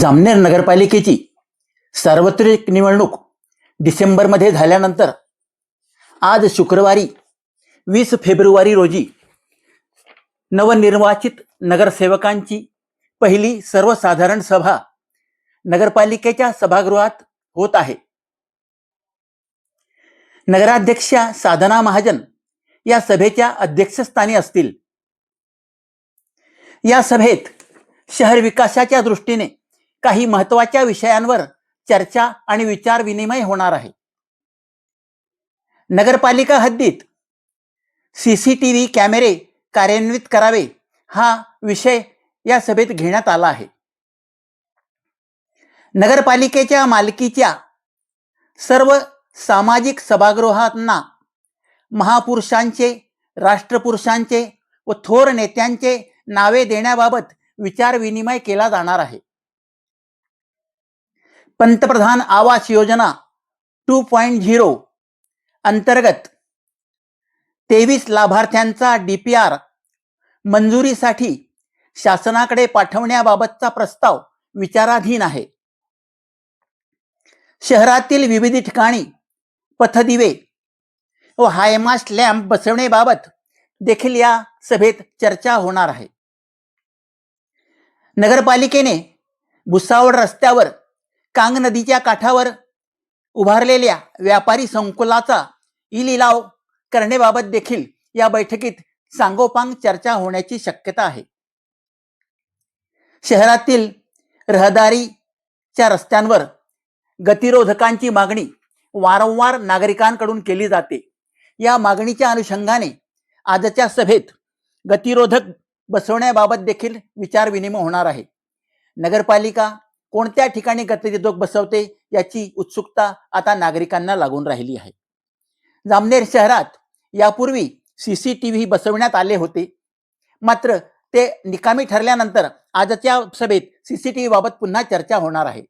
जामनेर नगरपालिकेची सार्वत्रिक निवडणूक डिसेंबरमध्ये झाल्यानंतर आज शुक्रवारी वीस फेब्रुवारी रोजी नवनिर्वाचित नगरसेवकांची पहिली सर्वसाधारण सभा नगरपालिकेच्या सभागृहात होत आहे. नगराध्यक्षा साधना महाजन या सभेच्या अध्यक्षस्थानी असतील. या सभेत शहर विकासाच्या दृष्टीने काही महत्त्वाच्या विषयांवर चर्चा आणि विचार विनिमय होणार आहे. नगरपालिका हद्दीत सीसीटीव्ही कॅमेरे कार्यान्वित करावे हा विषय या सभेत घेण्यात आला आहे. नगरपालिकेच्या मालकीच्या सर्व सामाजिक सभागृहांना महापुरुषांचे राष्ट्रपुरुषांचे व थोर नेत्यांचे नावे देण्याबाबत विचार विनिमय केला जाणार आहे. पंतप्रधान Awas Yojana two point zero अंतर्गत तेवीस लाभार्थ्यांचा डीपीआर मंजुरीसाठी शासनाकडे पाठवण्याबाबतचा प्रस्ताव विचाराधीन आहे. शहरातील विविध ठिकाणी पथदिवे व हायमास्ट लॅम्प बसवण्याबाबत देखील या सभेत चर्चा होणार आहे. नगरपालिकेने भुसावळ रस्त्यावर कांग नदीच्या काठावर उभारलेल्या व्यापारी संकुलाचा ई लिलाव करण्याबाबत देखील या बैठकीत सांगोपांग चर्चा होण्याची शक्यता आहे. शहरातील रहदारीच्या रस्त्यांवर गतिरोधकांची मागणी वारंवार नागरिकांकडून केली जाते. या मागणीच्या अनुषंगाने आजच्या सभेत गतिरोधक बसवण्याबाबत देखील विचार विनिमय होणार आहे. नगरपालिका कोणत्या ठिकाणी गतिरोधक बसवते याची उत्सुकता आता नागरिकांना लागून राहिली आहे. जामनेर शहरात यापूर्वी सी सी टी व्ही बसवण्यात आले होते. मात्र ते निकामी ठरल्यानंतर आजच्या सभेत सी सी टी व्हीबाबत पुन्हा चर्चा होणार आहे.